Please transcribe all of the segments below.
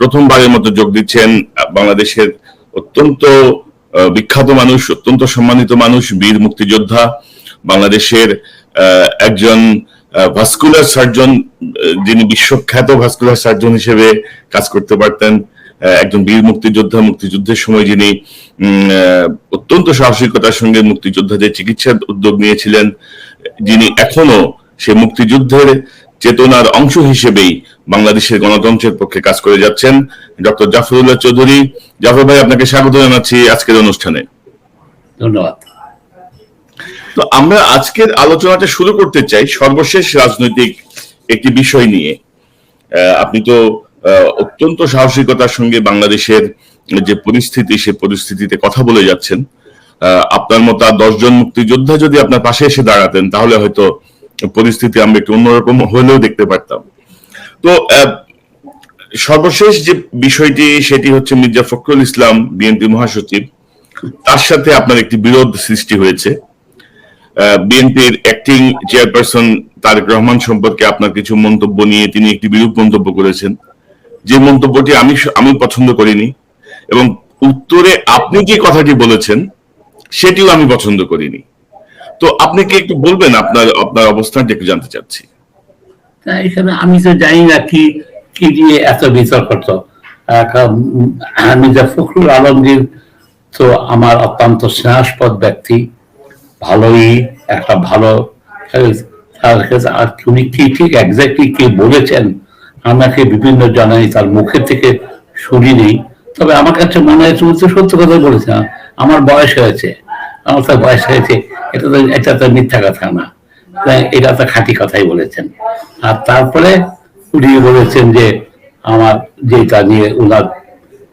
প্রথমবারের মতো যোগ দিচ্ছেন বাংলাদেশের অত্যন্ত বিখ্যাত মানুষ, অত্যন্ত সম্মানিত মানুষ, বীর মুক্তিযোদ্ধা, বাংলাদেশের একজন ভাস্কুলার সার্জন যিনি বিশ্বখ্যাত ভাস্কুলার সার্জন হিসেবে কাজ করতে পারতেন একজন বীর মুক্তিযোদ্ধা, মুক্তিযুদ্ধের সময় যিনি অত্যন্ত সাহসিকতার সঙ্গে মুক্তিযোদ্ধাদের চিকিৎসার উদ্যোগ নিয়েছিলেন, যিনি এখনও সে মুক্তিযুদ্ধের চেতনার অংশ হিসেবেই বাংলাদেশের গণতন্ত্রের পক্ষে কাজ করে যাচ্ছেন ডক্টর জাফরুল্লাহ চৌধুরী। জাফর ভাই আপনাকে স্বাগত জানাচ্ছি আজকের অনুষ্ঠানে। ধন্যবাদ। তো আমরা আজকের আলোচনাটা শুরু করতে চাই সর্বশেষ রাজনৈতিক একটি বিষয় নিয়ে। আহ, আপনি তো আহ, অত্যন্ত সাহসিকতার সঙ্গে বাংলাদেশের যে পরিস্থিতি সে পরিস্থিতিতে কথা বলে যাচ্ছেন। আহ, আপনার মতো আর দশজন মুক্তিযোদ্ধা যদি আপনার পাশে এসে দাঁড়াতেন তাহলে হয়তো পরিস্থিতি আমরা একটু অন্যরকম হলেও দেখতে পারতাম। তো সর্বশেষ যে বিষয়টি, সেটি হচ্ছে মির্জা ফখরুল ইসলাম, বিএনপি মহাসচিব। তার সাথে আপনার একটি বিরোধ সৃষ্টি হয়েছে। বিএনপির অ্যাক্টিং চেয়ারপারসন তারেক রহমান সম্পর্কে আপনার কিছু মন্তব্য নিয়ে তিনি একটি বিরূপ মন্তব্য করেছেন। যে মন্তব্যটি আমি আমি পছন্দ করিনি এবং উত্তরে আপনি যে কথাটি বলেছেন, সেটিও আমি পছন্দ করিনি। তো আপনি কি একটু বলবেন আপনার আপনার অবস্থানটা একটু জানতে চাচ্ছি। আমি তো জানি না কি কি দিয়ে এত বিতর্ক তো মির্জা ফখরুল আলমগীর তো আমার অত্যন্ত স্নেহাস্পদ ব্যক্তি, ভালোই একটা ভালো আর উনি কি ঠিক এক্স্যাক্টলি কি বলেছেন, আমাকে বিভিন্ন জানাই তার মুখের থেকে শুনিনি। তবে আমার কাছে মনে হয় তুমি তো সত্য কথা বলেছেন। আমার বয়স হয়েছে। আমার তো বয়স হয়েছে এটা তো এটা তো মিথ্যা কথা না। এটা তো খাঁটি কথাই বলেছেন। আর তারপরে উনি বলেছেন যে, আমার যেটা নিয়ে উনার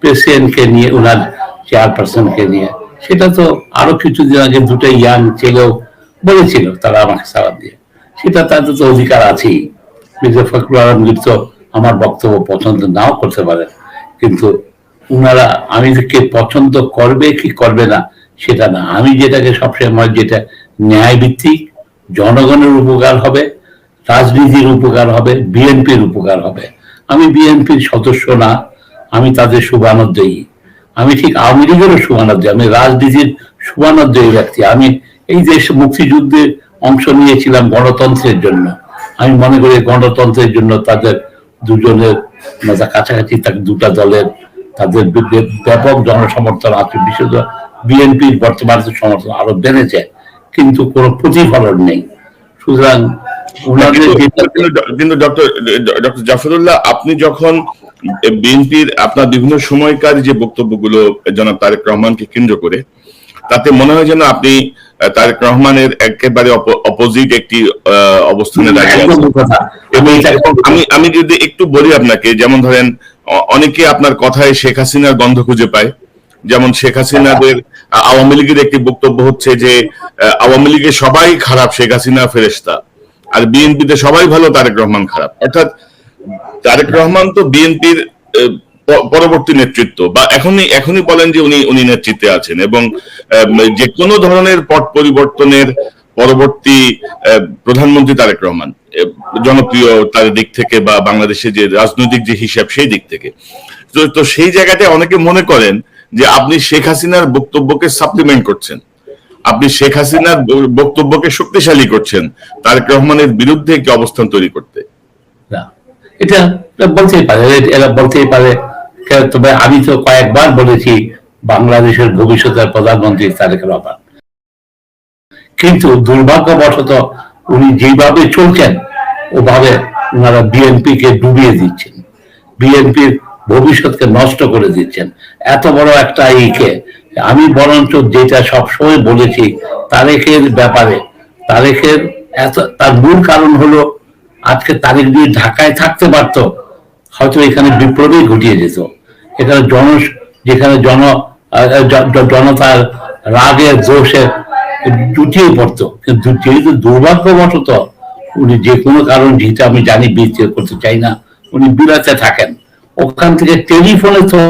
প্রেসিডেন্টকে নিয়ে, উনার চেয়ারপারসনকে নিয়ে, সেটা তো আরও কিছুদিন আগে দুটো ইয়াং ছেলেও বলেছিল, তারা আমাকে সারা দিয়ে। সেটা তাদের তো অধিকার আছেই। মির্জা ফখরুল আলমগীর তো আমার বক্তব্য পছন্দ নাও করতে পারেন, কিন্তু উনারা, আমি কে পছন্দ করবে কি করবে না সেটা না। আমি যেটাকে সবসময় যেটা ন্যায় ভিত্তিক জনগণের উপকার হবে, রাজনীতির উপকার হবে, বিএনপির উপকার হবে। আমি বিএনপির সদস্য না, আমি তাদের শুভানোদ্দয়ী আমি ঠিক আওয়ামী লীগেরও শুভানোদ্দয়ী আমি রাজনীতির শুভানোদ্দয়ী ব্যক্তি। আমি এই দেশ মুক্তিযুদ্ধে অংশ নিয়েছিলাম গণতন্ত্রের জন্য। আমি মনে করি গণতন্ত্রের জন্য তাদের দুজনের কাছাকাছি দুটা দলের তাদের ব্যাপক জনসমর্থন আছে। বিশেষ বিএনপির বর্তমান সমর্থন আরও বেড়েছে কিন্তু কোনো প্রতিফলন নেই। সুতরাং কিন্তু- ডক্টর ডক্টর জাফরুল্লাহ আপনি যখন বিএনপির আপনার বিভিন্ন সময়কার যে বক্তব্যগুলো জনাব তারেক রহমানকে কেন্দ্র করে তাতে মনে হয় যেন আপনি তারেক রহমানের একেবারে অপোজিট একটি অবস্থানে দাঁড়িয়ে আমি আমি যদি একটু বলি আপনাকে যেমন ধরেন অনেকে আপনার কথায় শেখ হাসিনার গন্ধ খুঁজে পায়। যেমন শেখ হাসিনাদের আওয়ামী লীগের একটি বক্তব্য হচ্ছে যে আওয়ামী লীগের সবাই খারাপ, শেখ হাসিনা ফেরেস্তা আর বিএনপিতে সবাই ভালো, তারেক রহমান খারাপ। অর্থাৎ তারেক রহমান তো বিএনপির পরবর্তী নেতৃত্ব বা এখনই এখনই বলেন যে উনি উনি নেতৃত্বে আছেন এবং যে কোনো ধরনের পট পরিবর্তনের পরবর্তী প্রধানমন্ত্রী তারেক রহমান জনপ্রিয় তার দিক থেকে বা বাংলাদেশের যে রাজনৈতিক যে হিসাব সেই দিক থেকে। তো সেই জায়গাটায় অনেকে মনে করেন যে আপনি শেখ হাসিনার বক্তব্যকে সাপ্লিমেন্ট করছেন। আপনি শেখ হাসিনার বক্তব্যকে শক্তিশালী করছেন, তারেক রহমানের বিরুদ্ধে একটি অবস্থান তৈরি করতে। এটা বলতেই পারে এরা বলতেই পারে। তবে আমি তো কয়েকবার বলেছি, বাংলাদেশের ভবিষ্যতের প্রধানমন্ত্রী তারেক রহমান। কিন্তু দুর্ভাগ্যবশত উনি যেভাবে চলছেন, ওভাবে ওনারা বিএনপি কে ডুবিয়ে দিচ্ছেন। বিএনপির ভবিষ্যৎকে নষ্ট করে দিচ্ছেন। এত বড় একটা ইকে। আমি বরঞ্চ যেটা সবসময় বলেছি তারেকের ব্যাপারে। তারেকের এত, তার মূল কারণ হলো, আজকে তারিখ দিয়ে ঢাকায় থাকতে পারতো, হয়তো এখানে বিপ্লবই ঘটিয়ে যেত। এখানে জন, যেখানে জন জনতার রাগের দোষে জুটিয়ে পড়তো। কিন্তু যেহেতু দুর্ভাগ্যবশত উনি যে কোনো কারণ যেটা আমি জানি বিচ্ছেদ করতে চাই না, উনি বিরাতে থাকেন। ওখান থেকে টেলিফোনে তো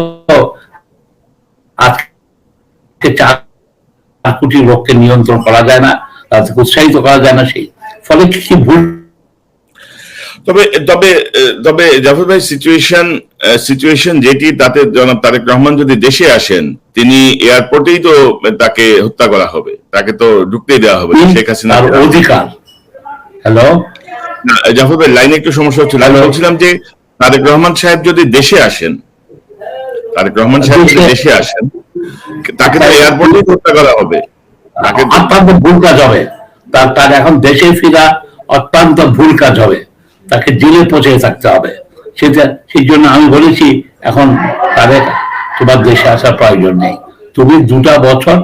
আজকে চার কোটি লোককে নিয়ন্ত্রণ করা যায় না তাদেরকে উৎসাহিত করা যায় না সেই ফলে কি ভুল? তবে তবে তবে জাফর ভাই সিচুয়েশন সিচুয়েশন যেটি তাতে জনাব তারেক রহমান যদি দেশে আসেন তিনি এয়ারপোর্টেই তো তাকে হত্যা করা হবে তাকে তো ঢুকতেই দেওয়া হবে শেখ হাসিনা অধিকার। হ্যালো? না, জাফর ভাই লাইনে একটু সমস্যা হচ্ছিল আমি? বলছিলাম যে তারেক রহমান সাহেব যদি দেশে আসেন তারেক রহমান সাহেব যদি দেশে- আসেন তাকে তো এয়ারপোর্টেই হত্যা করা হবে। তাকে অত্যন্ত ভুল কাজ হবে। তার তার এখন দেশে ফিরা অত্যন্ত ভুল কাজ হবে। তাকে জেলে পৌঁছে থাকতে হবে। সেটা সেই জন্য আমি বলেছি এখন তাদের তোমার দেশে আসার প্রয়োজন নেই। তুমি দুটা বছর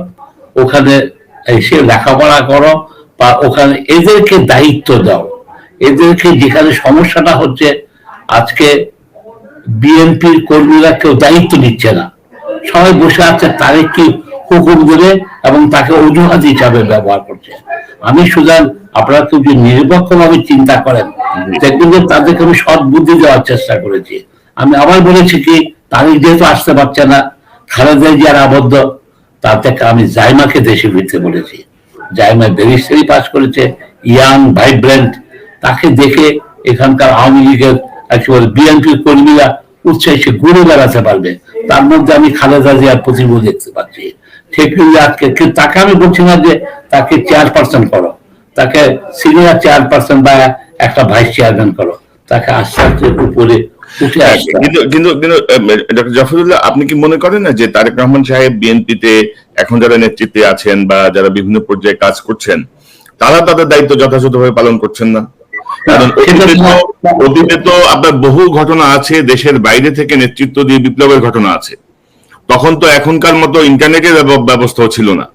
ওখানে এসে লেখাপড়া করো বা ওখানে এদেরকে দায়িত্ব দাও। এদেরকে যেখানে সমস্যাটা হচ্ছে আজকে বিএনপির কর্মীরা কেউ দায়িত্ব নিচ্ছে না। সবাই বসে আছে, তারেক কি হুকুম দেবে এবং তাকে অজুহাত হিসাবে ব্যবহার করছে। আমি সুতরাং আপনারা কেউ যদি নিরপেক্ষ ভাবে চিন্তা করেন, দেখবেন যে তাদেরকে আমি সৎ বুদ্ধি দেওয়ার চেষ্টা করেছি। আমি আবার বলেছি কি তারিখ যেহেতু আসতে পারছে না, খালেদা জিয়ার আবদ্ধ, তার থেকে আমি জাইমাকে দেশে ফিরতে বলেছি। জাইমা ব্যারিস্টারি পাস করেছে, ইয়াং, ভাইব্রেন্ট, তাকে দেখে এখানকার আওয়ামী লীগের একেবারে বিএনপি কর্মীরা উৎসাহে ঘুরে বেড়াতে পারবে। তার মধ্যে আমি খালেদা জিয়ার প্রতিভূ দেখতে পাচ্ছি। ঠিক আজকে তাকে আমি বলছি না যে তাকে চেয়ারপারসন করো। তাকে সিনিয়র চেয়ারপারসন বা একটা ভাইস চেয়ারম্যান করো। তাকে আস্তে আস্তে উপরে। কিন্তু কিন্তু জাফরুল্লাহ, আপনি কি মনে করেন না যে তারেক রহমান সাহেব বিএনপিতে এখন যারা নেতৃত্বে আছেন বা যারা বিভিন্ন পর্যায়ে কাজ করছেন, তারা তাদের দায়িত্ব যথাযথভাবে পালন করছেন না? কারণ অতীতে তো- আপনার বহু ঘটনা আছে দেশের বাইরে থেকে নেতৃত্ব দিয়ে বিপ্লবের ঘটনা আছে। তখন তো এখনকার মতো ইন্টারনেটের ব্যবস্থাও ছিল না।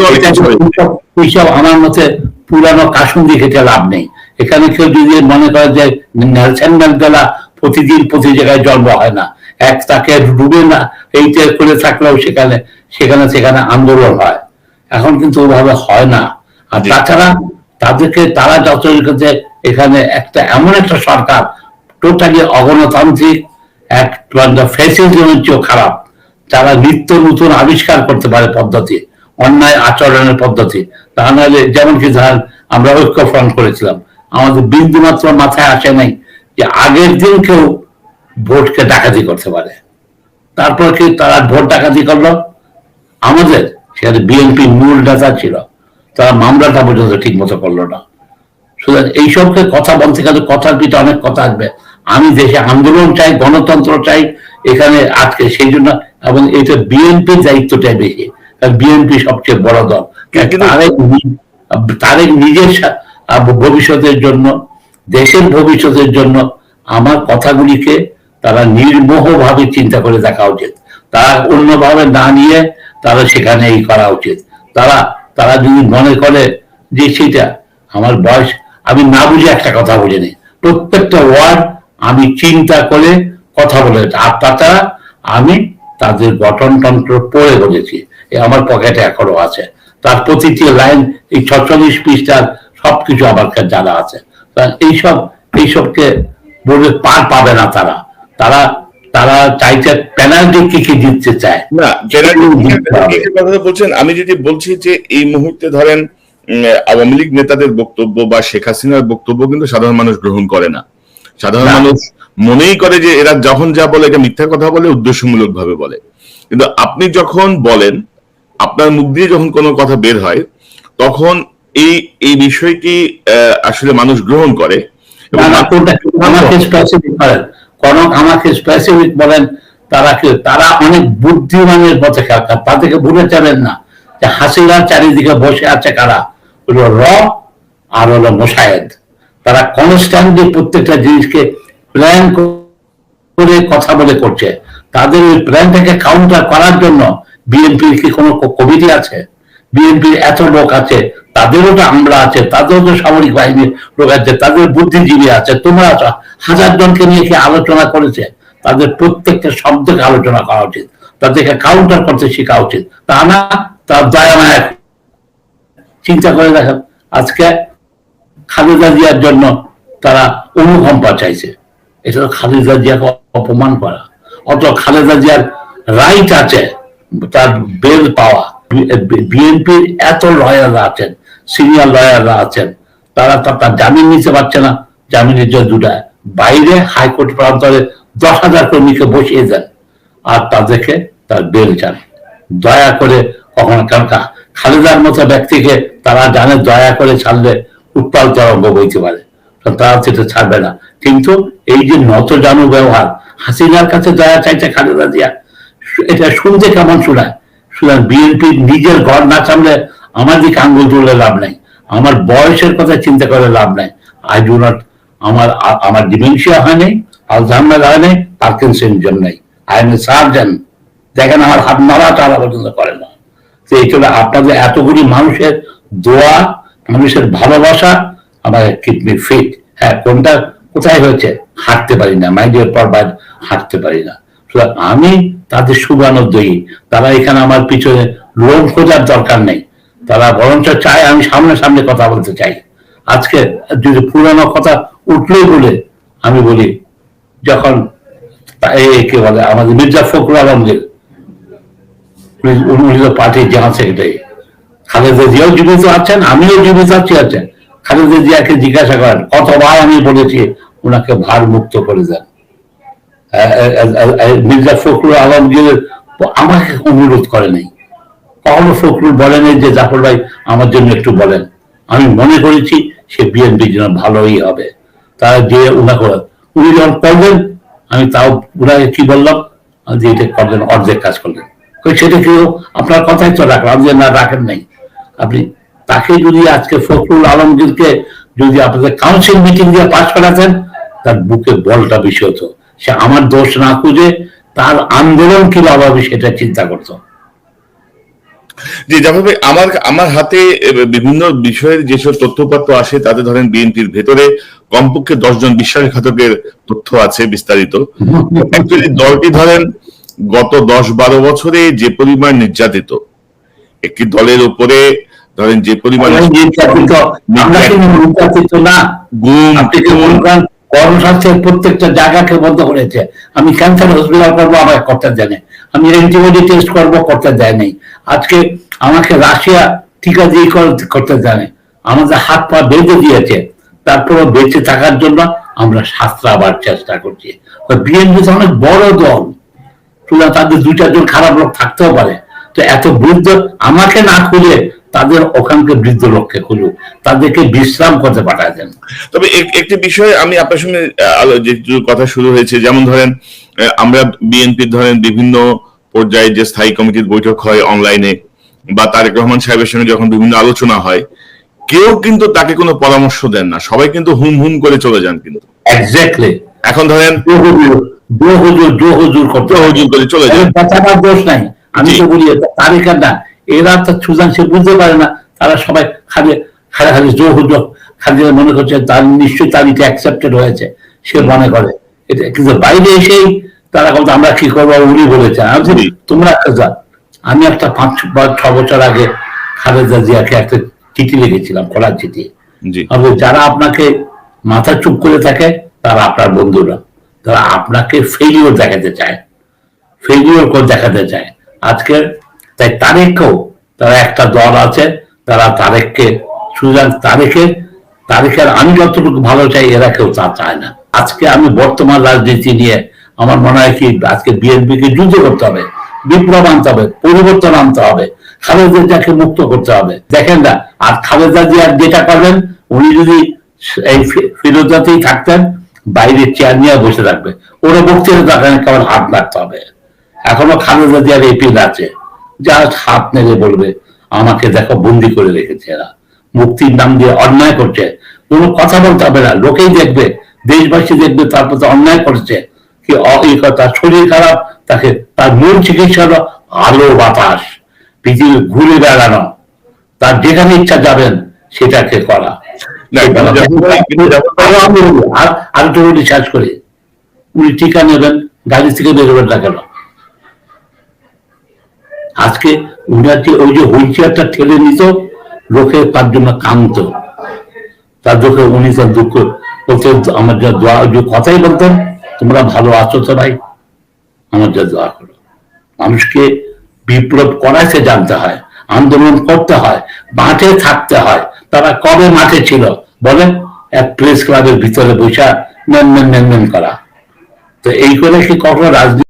হয়েছে। এইসব- এইসব আমার মতে পুরানো কাসুন্দি খেতে লাভ নেই। এখানে কেউ যদি মনে করে যে নেলসন ম্যান্ডেলা প্রতিদিন প্রতি জায়গায় জন্ম হয় না এক তাকে ডুবে না এইটা করে থাকলেও সেখানে সেখানে সেখানে আন্দোলন হয়। এখন কিন্তু ওভাবে হয় না। আর তাছাড়া তাদেরকে তারা যত যে এখানে একটা, এমন একটা সরকার টোটালি অগণতান্ত্রিক, এক ফ্যাসিজমের চেয়েও খারাপ। যারা নিত্য নতুন আবিষ্কার করতে পারে পদ্ধতি, অন্যায় আচরণের পদ্ধতি, তা নাহলে যেমন কি ধরেন আমরা ঐক্য ফ্রন্ট করেছিলাম, আমাদের বিন্দু মাত্র মাথায় আসে নাই যে আগের দিন কেউ ভোটকে ডাকাতি করতে পারে। তারপর কি তারা ভোট ডাকাতি করল? আমাদের, সেখানে বিএনপি মূল নেতা ছিল। তারা মামলাটা পর্যন্ত ঠিক মতো করল না। সুতরাং এইসবকে কথা বলতে গেলে কথার পিঠে অনেক কথা আসবে। আমি দেশে আন্দোলন চাই গণতন্ত্র চাই এখানে আজকে সেই জন্য এবং এটা বিএনপির দায়িত্বটাই বেশি কারণ বিএনপি সবচেয়ে বড় দল। তারেক নিজের ভবিষ্যতের জন্য দেশের ভবিষ্যতের জন্য আমার কথাগুলিকে তারা নির্মোহ ভাবে চিন্তা করে দেখা উচিত। তারা অন্যভাবে না নিয়ে তারা সেখানে এই করা উচিত। তারা তারা যদি মনে করে যে সেটা আমার বয়স, আমি না বুঝে একটা কথা বলে নিই। প্রত্যেকটা ওয়ার্ড আমি চিন্তা করে কথা বলে আর তাছাড়া আমি তাদের গঠনতন্ত্র পড়ে বলেছি। এ আমার পকেটে এখনও আছে। তার প্রতিটি লাইন, এই ছচল্লিশ পৃষ্ঠার সবকিছু আমার কাছে জানা আছে। এইসব, এইসবকে বলে পার পাবে না তারা। তারা তারা চাইছে পেনাল্টি কি কি দিতে চায়। না কথা বলছেন আমি যদি বলছি যে এই মুহূর্তে ধরেন আওয়ামী লীগ নেতাদের বক্তব্য বা শেখ হাসিনার বক্তব্য কিন্তু সাধারণ মানুষ গ্রহণ করে না। সাধারণ মানুষ মনেই করে যে এরা যখন যা বলে এটা মিথ্যা কথা বলে উদ্দেশ্যমূলক ভাবে বলে। কিন্তু আপনি যখন বলেন আপনার মুখ দিয়ে যখন কোনো কথা বের হয় তখন এই এই বিষয়টি আহ, আসলে মানুষ গ্রহণ করে। এবং কনক আমাকে স্পেসিফিক বলেন তারা তারা অনেক বুদ্ধিমানের পথে খেলা তাদেরকে ভুলে যাবেন না যে হাসিনার চারিদিকে বসে আছে কারা? হলো র আর হলো মোশায়েদ। তারা কনস্ট্যান্টলি প্রত্যেকটা জিনিসকে প্ল্যান করে কথা বলে করছে। তাদের ওই প্ল্যানটাকে কাউন্টার করার জন্য বিএনপির কি কোনো কমিটি আছে? বিএনপির এত লোক আছে তাদেরও তো আমরা আছে, তাদেরও তো সামরিক বাহিনীর লোক আছে, তাদের বুদ্ধিজীবী আছে, তোমরা আছো। হাজার জনকে নিয়ে কি আলোচনা করেছে? তাদের প্রত্যেকটা শব্দকে আলোচনা করা উচিত। তাদেরকে কাউন্টার করতে শেখা উচিত। তা না তার দয়া মায়া চিন্তা করে দেখেন, আজকে খালেদা জিয়ার জন্য তারা অনুকম্পা চাইছে। এটা খালেদা জিয়াকে অপমান করা। অত খালেদা জিয়ার রাইট আছে, তার বেল পাওয়া। বিএনপির এত লয়াররা আছেন। সিনিয়র লয়াররা আছেন, তারা তার জামিন নিতে পারছে না। জামিনের জন্য দুটায় বাইরে হাইকোর্ট প্রান্তরে দশ হাজার কর্মীকে বসিয়ে দেন আর তাদেরকে তার বেল চান। দয়া করে কখনো কারণ খালেদার মতো ব্যক্তিকে তারা জানে দয়া করে ছাড়লে উত্তাল তরঙ্গ বইতে পারে। তারা সেটা ছাড়বে না। কিন্তু এই যে নত জানু ব্যবহার হাসিনার কাছে দয়া চাইছে খালেদা জিয়া, এটা শুনতে কেমন শোনায়? সুতরাং বিএনপি নিজের ঘর না সামলে আমার দিকে আঙ্গুল তুললে লাভ নাই। আমার বয়সের কথা চিন্তা করে লাভ নাই। আই ডু নট আমার আমার ডিমেনশিয়া হয় নাই আলজাহামের হয় নাই পার্কিনসন নাই। আই এম এ সার্জন দেখেন আমার হাত নাড়া টাড়া পর্যন্ত করে না। তো এই জন্য আপনাদের এতগুলি মানুষের দোয়া, মানুষের ভালোবাসা, আমার কিডনি ফিট হ্যাঁ কোনটা, কোথায় হয়েছে? হাঁটতে পারি না। মাইন্ডের পর বাইর হাঁটতে পারি না। আমি তাদের শুভানুদ্দয়ী তারা এখানে আমার পিছনে লোন খোঁজার দরকার নেই। তারা বরঞ্চ চায় আমি সামনে সামনে কথা বলতে চাই। আজকে যদি পুরানো কথা উঠলেই বলে আমি বলি, যখন কে বলে, আমাদের মির্জা ফখরুল আলমগীর, উনি- তো পার্টির জেনারেল সেক্রেটারি খালেদা জিয়াও জীবিত আছেন, আমিও জীবিত আছি আছেন খালেদা জিয়াকে জিজ্ঞাসা করেন, কতবার আমি বলেছি ওনাকে ভার মুক্ত করে দেন। মির্জা ফখরুল আলমগীর আমাকে অনুরোধ করে নাই। কখনো ফখরুল বলেন যে জাফর ভাই আমার জন্য একটু বলেন। আমি মনে করেছি সে বিএনপির জন্য ভালোই হবে। তারা যে উনাকে উনি যখন করলেন, আমি তাও উনাকে কি বললাম? যে এটা করলেন, অর্ধেক কাজ করলেন। সেটা কেউ আপনার কথাই তো রাখলাম যে না রাখেন নাই। আপনি তাকে যদি আজকে ফখরুল আলমগীরকে যদি আপনাদের কাউন্সিল মিটিং দিয়ে পাশ করাতেন, তার বুকে বলটা বেশি হতো। সে আমার দোষ না খুঁজে তার আন্দোলন কি লাভ হবে সেটা চিন্তা করতো। যে যেভাবে আমার আমার হাতে বিভিন্ন বিষয়ের যেসব তথ্যপত্র আসে তাতে ধরেন বিএনপির ভেতরে কমপক্ষে দশজন বিশ্বাসঘাতকের তথ্য আছে বিস্তারিত। অ্যাকচুয়ালি দলটি ধরেন গত দশ বারো বছরে যে পরিমাণ নির্যাতিত একটি দলের উপরে ধরেন যে পরিমাণ আমরা আমরা গুম কর্মস্বাস্থ্যের প্রত্যেকটা জায়গাকে বন্ধ করেছে আমি ক্যান্সার হসপিটাল করব? আমাকে করতে জানে। আমি অ্যান্টিবডি টেস্ট করব করতে দেয় নাই আজকে আমাকে রাশিয়া টিকা দিয়ে করতে জানে। আমাদের হাত পা বেঁধে দিয়েছে তারপরে বেঁচে থাকার জন্য আমরা শাস্ত্রাবার চেষ্টা করছি। বিএনপি তো অনেক বড় দল। সুতরাং তাদের দুই চারজন খারাপ লোক থাকতেও পারে। তো এত বৃদ্ধ আমাকে না খুলে তাদের ওখানকে বৃদ্ধ লোককে খুলুক। তাদেরকে বিশ্রাম করতে পাঠায় দেন তবে একটি বিষয় আমি আপনার সঙ্গে কথা শুরু হয়েছে, যেমন ধরেন আমরা বিএনপির ধরেন বিভিন্ন পর্যায়ে যে স্থায়ী কমিটির বৈঠক হয় অনলাইনে বা তারেক রহমান সাহেবের সঙ্গে যখন বিভিন্ন আলোচনা হয় কেউ কিন্তু তাকে কোনো পরামর্শ দেন না। সবাই কিন্তু হুম হুম করে চলে যান কিন্তু। এক্স্যাক্টলি এখন ধরেন জো হুজুর জো হুজুর জো হুজুর করে চলে যান। বাঁচাবার দোষ নাই। আমি তো বলি না। এরা তো সুজান সে বুঝতে পারে না। তারা সবাই খালি খালি খালি জো হুজুর খালি মনে করছে তার নিশ্চয়ই তার এটা অ্যাকসেপ্টেড হয়েছে। সে মনে করে। এটা কিন্তু বাইরে এসেই তারা বলতো আমরা কি করব? উনি বলেছে আমি তোমরা একটা আমি একটা পাঁচ বা ছ বছর আগে খালেদা জিয়াকে একটা চিঠি লিখেছিলাম খোলার চিঠি। যারা আপনাকে মাথা চুপ করে থাকে তারা আপনার বন্ধুরা। তারা আপনাকে ফেলিওর দেখাতে চায়। ফেলিওর করে দেখাতে চায়। আজকে তাই তারেককেও তারা একটা দল আছে তারা তারেককে সুতরাং তারেকের তারেকের আমি যতটুকু ভালো চাই এরা কেউ তা চায় না। আজকে আমি বর্তমান রাজনীতি নিয়ে আমার মনে হয় কি, আজকে বিএনপি কে যুদ্ধ করতে হবে, বিপ্লব আনতে হবে, পরিবর্তন আনতে হবে, খালেদা জিয়াকে মুক্ত করতে হবে। দেখেন না, আর খালেদা জিয়ার যেটা করবেন, উনি যদি এই ফিরোজাতেই থাকতেন, বাইরে চেয়ার নিয়ে বসে থাকবে। ওরা বক্তৃতা কেমন হাত রাখতে হবে। এখনও খালেদা জিয়ার এপিল আছে। যা হাত নেড়ে বলবে, আমাকে দেখো, বন্দি করে রেখেছে এরা। মুক্তির নাম দিয়ে অন্যায় করছে। কোনো কথা বলতে হবে না। লোকেই দেখবে, দেশবাসী দেখবে, তারপর অন্যায় করেছে। কি অ- শরীর খারাপ তাকে তার মূল চিকিৎসা হলো আলো বাতাস পৃথিবী ঘুরে বেড়ানো। তার যেখানে ইচ্ছা যাবেন সেটাকে করা। আরও আমি বলি, শেষ করি। উনি টিকা নেবেন গাড়ি থেকে বেরোবেন না কেন? আজকে উনার যে ওই যে হুইল চেয়ারটা ঠেলে নিত লোকে তার জন্য কান্ত তার দুঃখে উনি তার দুঃখ বলতে আমার যে কথাই বলতেন তোমরা ভালো আছো তো ভাই? আমার যা দোয়া করো। মানুষকে বিপ্লব করাইতে জানতে হয়, আন্দোলন করতে হয়, মাঠে থাকতে হয়। তারা কবে মাঠে ছিল? বলেন, এক প্রেস ক্লাবের ভিতরে বসা নেন নেন মেন করা। তো এই করে কি কখনো রাজনীতি